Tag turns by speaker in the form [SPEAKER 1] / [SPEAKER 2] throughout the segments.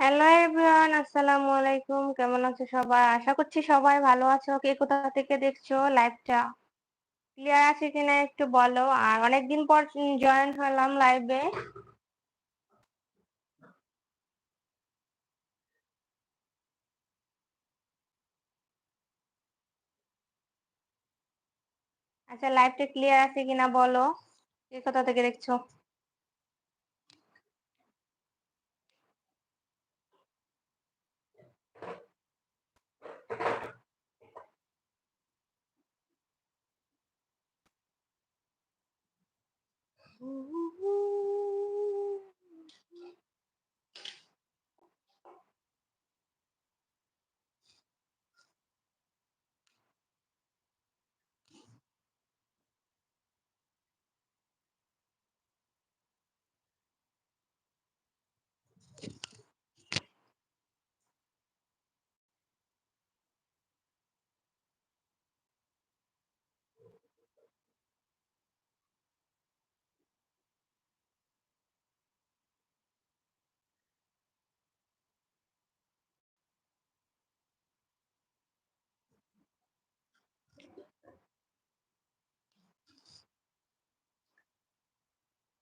[SPEAKER 1] Hello everyone আসসালামু আলাইকুম কেমন আছো সবাই? আশা করছি সবাই ভালো আছো। কে কোথা থেকে দেখছ? লাইভটা ক্লিয়ার আছে কিনা একটু বলো। আর অনেকদিন পর জয়েন হলাম লাইভে আচ্ছা লাইভটা ক্লিয়ার আছে কিনা বলো। কে কোথা থেকে দেখছ? Ooh.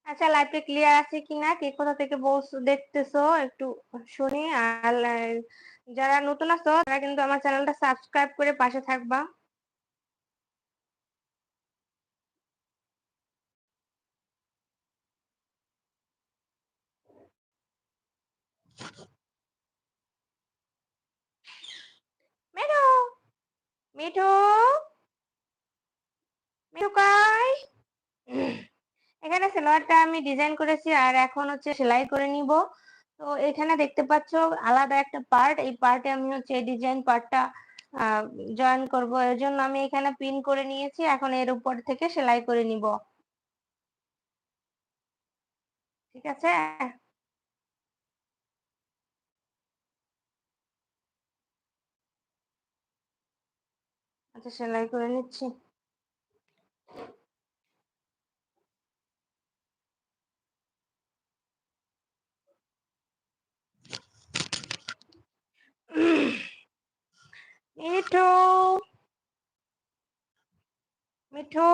[SPEAKER 1] আচ্ছা লাইভটা ক্লিয়ার আছে কিনা? কে কোথা থেকে বলছো, দেখতেছো? একটু শুনি। আর যারা নতুন আছো, তারা কিন্তু আমার চ্যানেলটা সাবস্ক্রাইব করে পাশে থাকবা। মিঠু! মিঠু! মিঠু কই এখানে সেলোয়ারটা আমি ডিজাইন করেছি আর এখন হচ্ছে সেলাই করে নিব। তো এখানে দেখতে পাচ্ছ আলাদা একটা পার্ট এই পার্টে আমি হচ্ছে ডিজাইন পার্টটা জয়েন করব। এর জন্য আমি এখানে পিন করে নিয়েছি, এখন এর উপর থেকে সেলাই করে নিব। ঠিক আছে? আচ্ছা সেলাই করে নিচ্ছি। মিঠু মিঠু?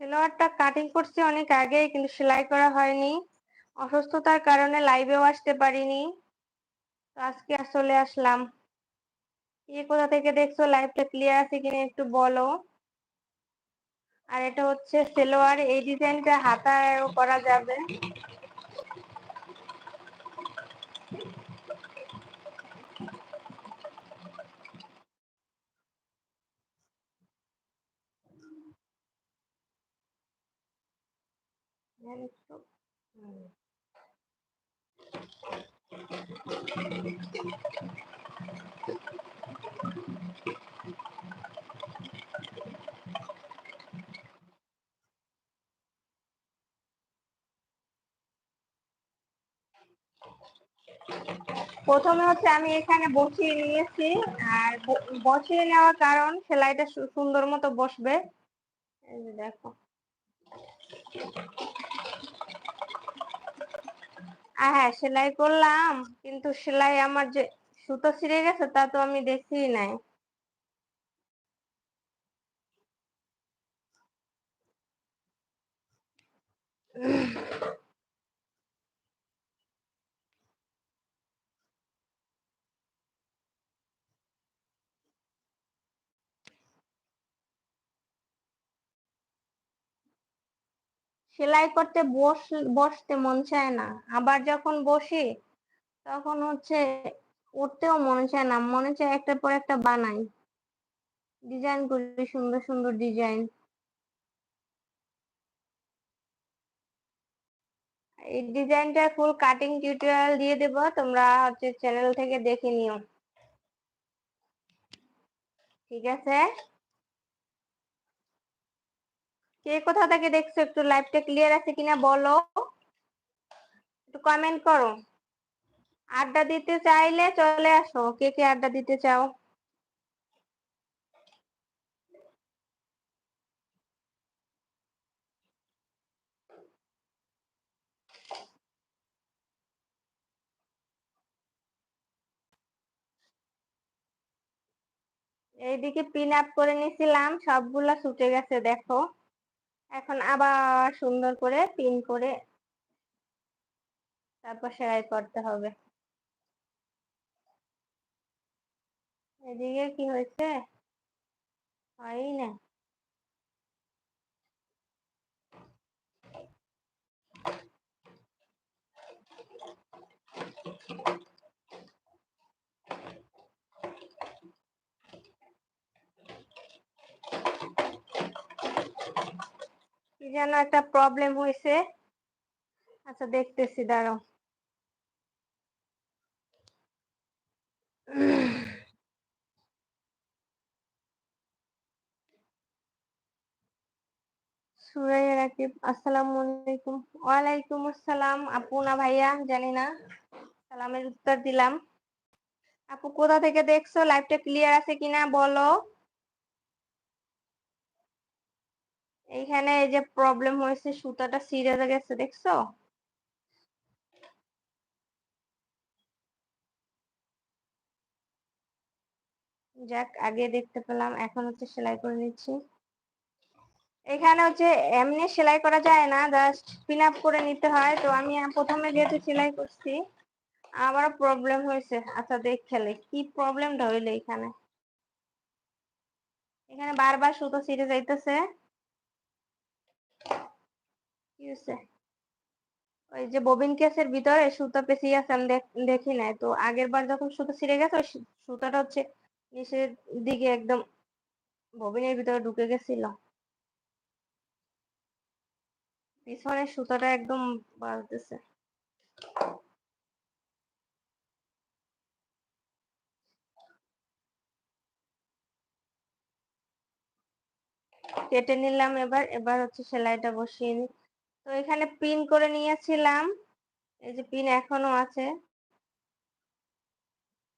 [SPEAKER 1] সেলোয়ারটা কাটিং করছি অনেক আগে কিন্তু সেলাই করা হয়নি। অসুস্থতার কারণে লাইভেও আসতে পারিনি। তো আজকে চলে আসলাম। কে কোথা থেকে দেখছ? লাইভটা ক্লিয়ার আছে কিনা একটু বলো। আর এটা হচ্ছে সেলোয়ার এই ডিজাইনটা হাতায়ও করা যাবে। প্রথমে হচ্ছে আমি এখানে বসিয়ে নিয়েছি, আর বসিয়ে নেওয়ার কারণ সেলাইটা সুন্দর মতো বসবে। দেখো। হ্যাঁ সেলাই করলাম, কিন্তু সেলাই আমার যে সুতো ছিঁড়ে গেছে তা তো আমি দেখি নাই। সেলাই করতে বস, বসতে মন চায় না। আবার যখন বসি, তখন হচ্ছে উঠতেও মনে চায় না। মনে চায় একটার পর একটা বানাই। ডিজাইন করি, সুন্দর সুন্দর ডিজাইন। এই ডিজাইনটা ফুল কাটিং টিউটোরিয়াল দিয়ে দেব। তোমরা হচ্ছে চ্যানেল থেকে দেখে নিও। ঠিক আছে? কে কোথা থেকে দেখছ? একটু লাইভটা ক্লিয়ার আছে কিনা বলো? একটু কমেন্ট করো। আড্ডা দিতে চাইলে চলে আসো। কে কে আড্ডা দিতে চাও? এইদিকে পিন আপ করে নিয়েছিলাম সবগুলা ছুটে গেছে, দেখো। এখন আবার সুন্দর করে পিন করে তারপর সেলাই করতে হবে। এদিকে কি হয়েছে? হয়নি না। যেন একটা প্রবলেম হয়েছে আচ্ছা দেখতেছি, দাঁড়াও। সুরাইয়া রাকিব, আসসালামু আলাইকুম। ওয়ালাইকুম আসসালাম, আপু না ভাইয়া, জানি না। সালামের উত্তর দিলাম। আপু, কোথা থেকে দেখছ? লাইভটা ক্লিয়ার আছে কিনা বলো? এইখানে এই যে প্রবলেম হয়েছে, সুতাটা ছিঁড়ে গেছে, দেখছ? যাক, আগে দেখতে পেলাম, এখন হচ্ছে সেলাই করে নিচ্ছি। এখানে হচ্ছে এমনি সেলাই করা যায় না জাস্ট পিন আপ করে নিতে হয়। তো আমি প্রথমে যেহেতু সেলাই করছি আবারও প্রবলেম হয়েছে। আচ্ছা দেখ খেলে, কি প্রবলেমটা হইল এখানে? এখানে বারবার সুতো ছিঁড়ে যাইতেছে। কি হয়েছে ওই যে ববিন কেসের ভিতরে সুতা পেঁচিয়ে আছে, আমি দেখি নাই। তো আগের বার যখন সুতো ছিঁড়ে গেছে, ওই সুতাটা হচ্ছে নিচের দিকে একদম ববিনের ভিতরে ঢুকে গেছিল। পিছনের সুতাটা একদম বাজতেছে কেটে নিলাম এবার এবার হচ্ছে সেলাইটা বসিয়ে নি। তো এখানে পিন করে নিয়েছিলাম। এই যে পিন এখনও আছে।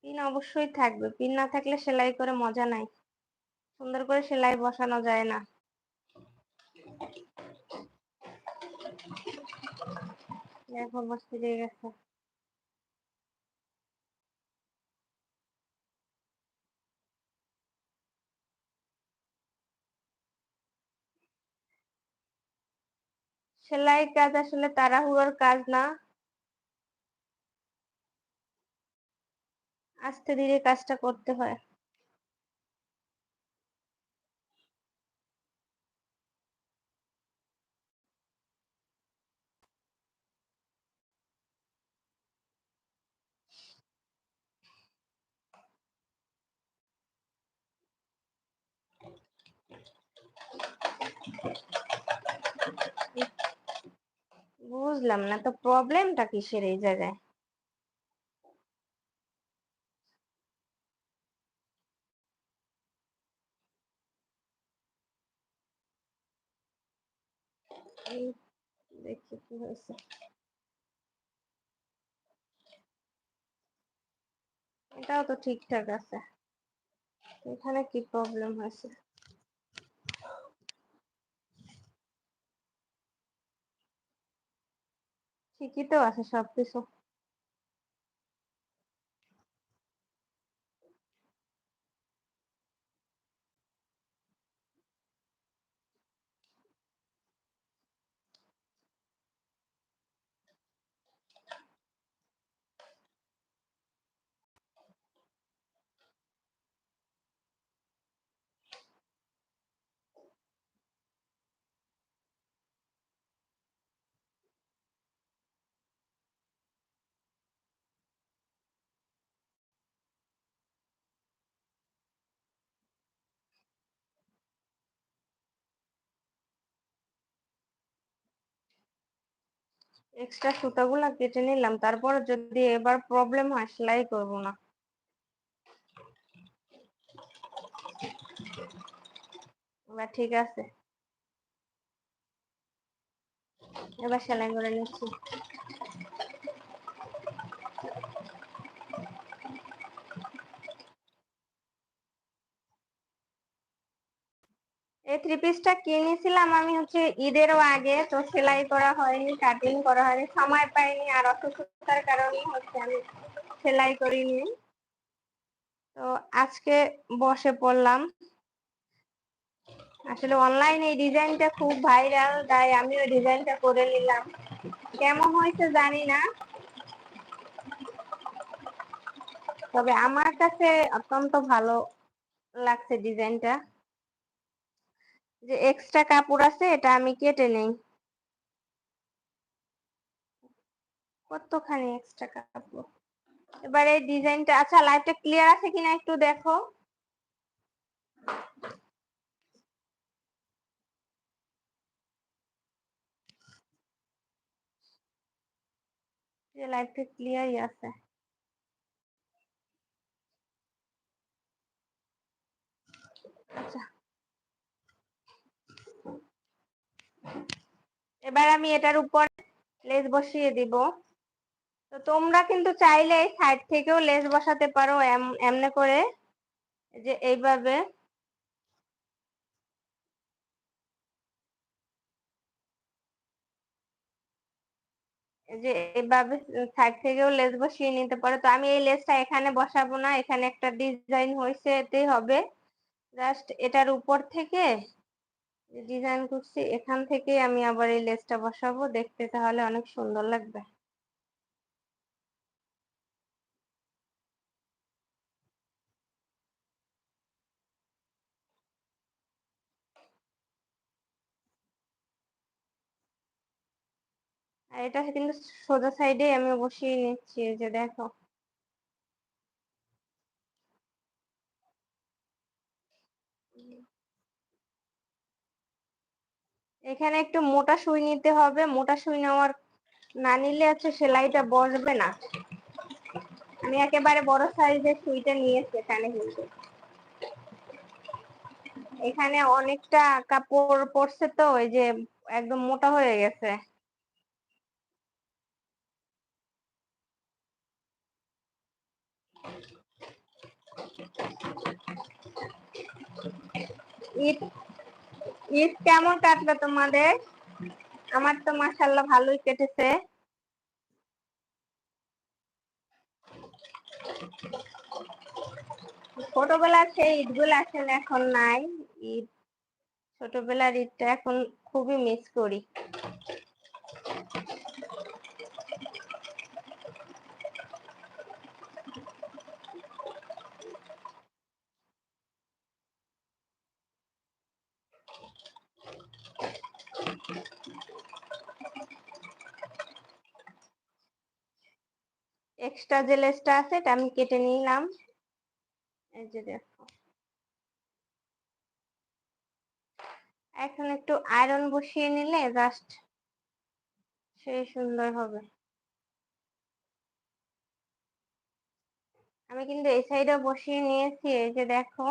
[SPEAKER 1] পিন অবশ্যই থাকবে। পিন না থাকলে সেলাই করে মজা নাই। সুন্দর করে সেলাই বসানো যায় না। দেখো বসতে গেছে। সেলাই কাজ আসলে তাড়াহুড়োর কাজ না। আস্তে ধীরে কাজটা করতে হয়। বুঝলাম না, তো প্রবলেমটা কিসের এই জায়গায়? দেখি কি হয়েছে। এটাও তো ঠিকঠাক আছে। এখানে কি প্রবলেম হয়েছে? ঠিকই তো আছে সবকিছু এক্সট্রা সুতাগুলো কেটে নিলাম, তারপর যদি এবার প্রবলেম হয় সেলাই করব না। এবার ঠিক আছে। এবার সেলাই করে নিচ্ছি। থ্রি পিসটা কিনেছিলাম আমি হচ্ছে ঈদেরও আগে, তো সেলাই করা হয়নি কাটিং করা হয়নি, সময় পাইনি আর অসুস্থতার কারণে হচ্ছে আমি সেলাই করিনি। তো আজকে বসে পড়লাম। আসলে অনলাইনে এই ডিজাইনটা খুব ভাইরাল তাই আমি ওই ডিজাইনটা করে নিলাম। কেমন হয়েছে জানি না। তবে আমার কাছে অত্যন্ত ভালো লাগছে ডিজাইনটা যে এক্সট্রা কাপড় আছে, এটা আমি কেটে নেই। কতখানি এক্সট্রা কাপড়? এবার এই ডিজাইনটা আচ্ছা লাইভটা ক্লিয়ার আছে কিনা একটু দেখো। যে লাইভটা ক্লিয়ারই আছে। আচ্ছা এবার আমি এটার উপর লেস বসিয়ে দিব। তো তোমরা কিন্তু চাইলে সাইড থেকেও লেস বসাতে পারো এমনে করে। যে এইভাবে। যে এভাবে সাইড থেকেও লেস বসিয়ে নিতে পারো। তো আমি এই লেসটা এখানে বসাবো না, এখানে একটা ডিজাইন হয়েছে এতেই হবে। জাস্ট এটার উপর থেকে ডিজাইন করছি, এখান থেকে আমি আবার এই লেসটা বসাবো, দেখতে তাহলে অনেক সুন্দর লাগবে। আর এটা কিন্তু সোজা সাইডে আমি বসিয়ে নিচ্ছি যে দেখো। এখানে একটু মোটা সুই নিতে হবে, মোটা সুই নেওয়ার না নিলে আছে সেলাইটা বসবে না। আমি একেবারে বড় সাইজের সুইটা নিয়েছি এখানে কিন্তু। এখানে অনেকটা কাপড় পড়ছে তো, ওই যে একদম মোটা হয়ে গেছে। ঈদ ঈদ কেমন কাটলো তোমাদের? আমার তো মাসাল্লাহ ভালোই কেটেছে। ছোটবেলার সেই ঈদগুলো আসলে এখন নাই। ঈদ, ছোটবেলার ঈদটা এখন খুবই মিস করি। এক্সট্রা যে লেসটা আছে এটা আমি কেটে নিলাম। এই যে দেখো। এখন একটু আয়রন বসিয়ে নিলে জাস্ট সেই সুন্দর হবে। আমি কিন্তু এই সাইডে বসিয়ে নিয়েছি, এই যে দেখো।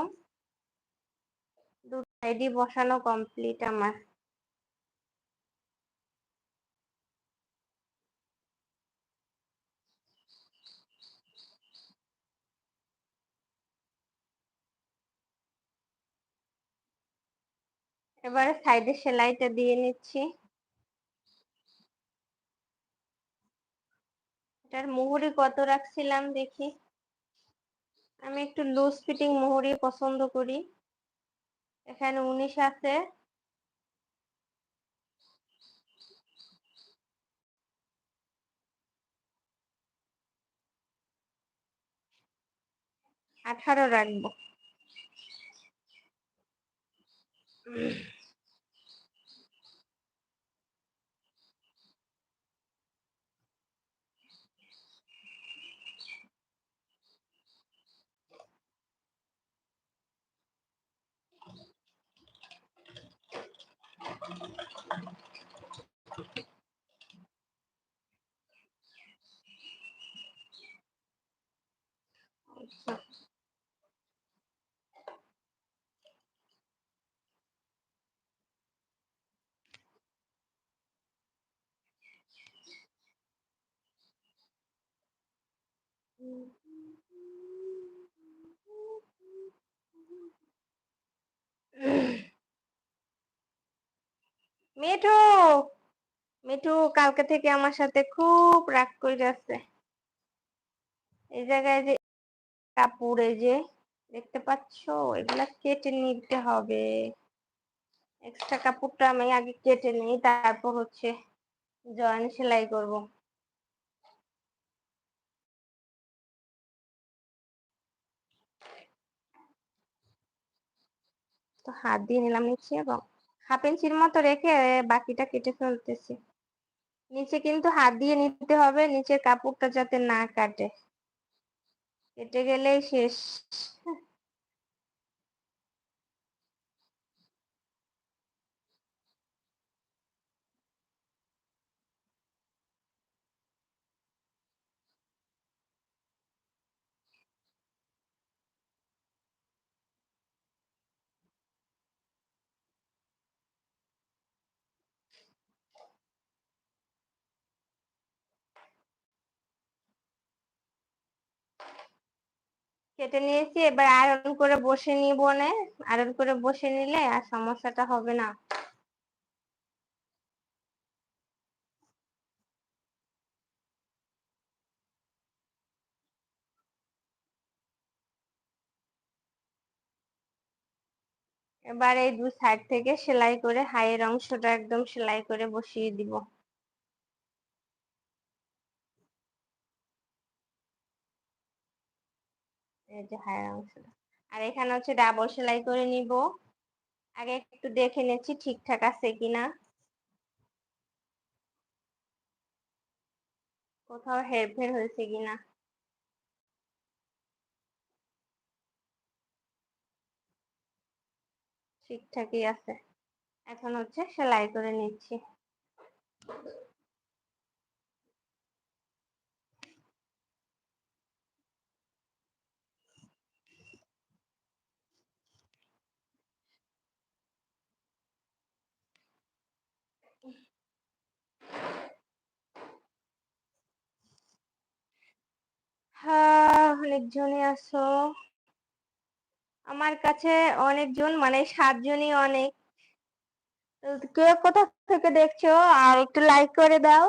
[SPEAKER 1] দু সাইডই বসানো কমপ্লিট আমার। এবারে সাইডে সেলাইটা দিয়ে নিচ্ছি। এটার মুহুরি কত রাখছিলাম দেখি। আমি একটু লুজ ফিটিং মুহুরি পছন্দ করি। এখানে উনিশ আছে। আঠারো রাখব। মিঠু মিঠু কালকে থেকে আমার সাথে খুব রাগ করে আছে এই জায়গায় যে কাপড় যে, দেখতে পাচ্ছ? এগুলা কেটে নিতে হবে। এক্সট্রা কাপড়টা আমি আগে কেটে নিই, তারপর হচ্ছে জয়েন সেলাই করব। তো হাত দিয়ে নিলাম নিচে এবং হাফ ইঞ্চির মতো রেখে বাকিটা কেটে ফেলতেছি। নিচে কিন্তু হাত দিয়ে নিতে হবে, নিচের কাপড়টা যাতে না কাটে। কেটে গেলেই শেষ। কেটে নিয়েছি, এবার আয়রন করে বসে নিব নে। আয়রন করে বসে নিলে আর সমস্যাটা হবে না। এবার এই দু সাইড থেকে সেলাই করে হাইয়ের অংশটা একদম সেলাই করে বসিয়ে দিব। এই যে হায়ের অংশটা। আর এখানে হচ্ছে ডাবল সেলাই করে নিব। আগে একটু দেখে নিচ্ছি ঠিকঠাক আছে কিনা। কোথাও হেরফের হয়েছে কিনা। ঠিকঠাকই আছে। এখন হচ্ছে সেলাই করে নিচ্ছি। অনেকজনই আছো? আমার কাছে অনেকজন মানে সাতজনই অনেক। কে কোথা থেকে দেখছ? আর একটু লাইক করে দাও।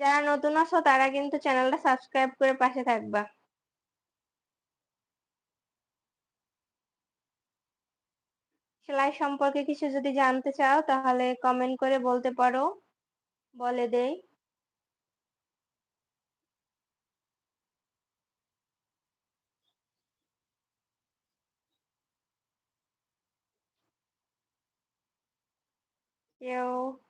[SPEAKER 1] যারা নতুন আছো, তারা কিন্তু চ্যানেলটা সাবস্ক্রাইব করে পাশে থাকবা। সেলাই সম্পর্কে কিছু যদি জানতে চাও, তাহলে কমেন্ট করে বলতে পারো। বলে দেই। 有